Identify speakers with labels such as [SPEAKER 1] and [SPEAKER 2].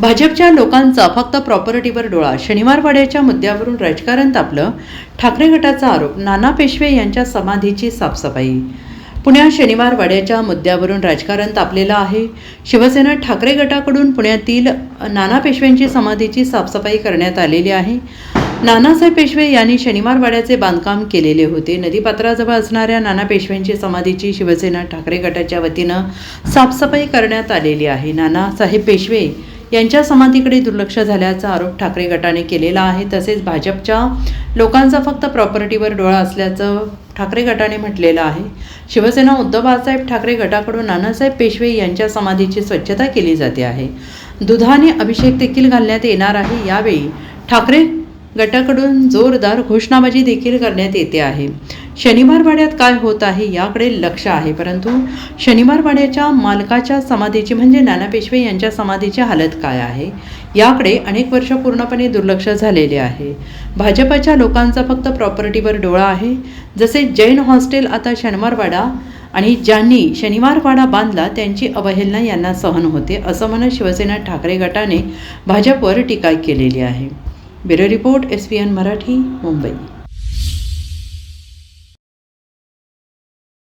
[SPEAKER 1] भाजपच्या लोकांचा फक्त प्रॉपर्टीवर डोळा. शनिवारवाड्याच्या मुद्द्यावरून राजकारण तापलं. ठाकरे गटाचा आरोप. नाना पेशवे यांच्या समाधीची साफसफाई. पुण्यात शनिवार वाड्याच्या मुद्द्यावरून राजकारण तापलेलं आहे. शिवसेना ठाकरे गटाकडून पुण्यातील नाना पेशव्यांची समाधीची साफसफाई करण्यात आलेली आहे. नानासाहेब पेशवे यांनी शनिवारवाड्याचे बांधकाम केलेले होते. नदीपात्राजवळ असणाऱ्या नाना पेशव्यांची समाधीची शिवसेना ठाकरे गटाच्या वतीनं साफसफाई करण्यात आलेली आहे. नानासाहेब पेशवे यांच्या समाधीकडे दुर्लक्ष झाल्याचा आरोप ठाकरे गटाने केलेला आहे. तसेच भाजपच्या लोकांचा फक्त प्रॉपर्टीवर डोळा असल्याचं ठाकरे गटाने म्हटलेलं आहे. शिवसेना उद्धव बाळासाहेब ठाकरे गटाकडून नानासाहेब पेशवे यांच्या समाधीची स्वच्छता केली जाते आहे. दुधाने अभिषेक देखील घालण्यात येणार आहे. यावेळी ठाकरे गटाकडून जोरदार घोषणाबाजी देखील करण्यात येते आहे. शनिवारवाड्यात काय होत आहे याकडे लक्ष आहे. परंतु शनिवारवाड्याच्या मालकाच्या समाधीची म्हणजे नाना पेशवे यांच्या समाधीची हालत काय आहे? याकडे अनेक वर्ष पूर्णपणे दुर्लक्ष झालेले आहे. भाजपाच्या लोकांचा फक्त प्रॉपर्टीवर डोळा आहे. जसे जैन हॉस्टेल आता शनिवारवाडा आणि ज्यांनी शनिवारवाडा बांधला त्यांची अवहेलना यांना सहन होते असं म्हणत शिवसेना ठाकरे गटाने भाजपवर टीका केलेली आहे. Bureau report S P N Marathi Mumbai.